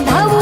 ধাও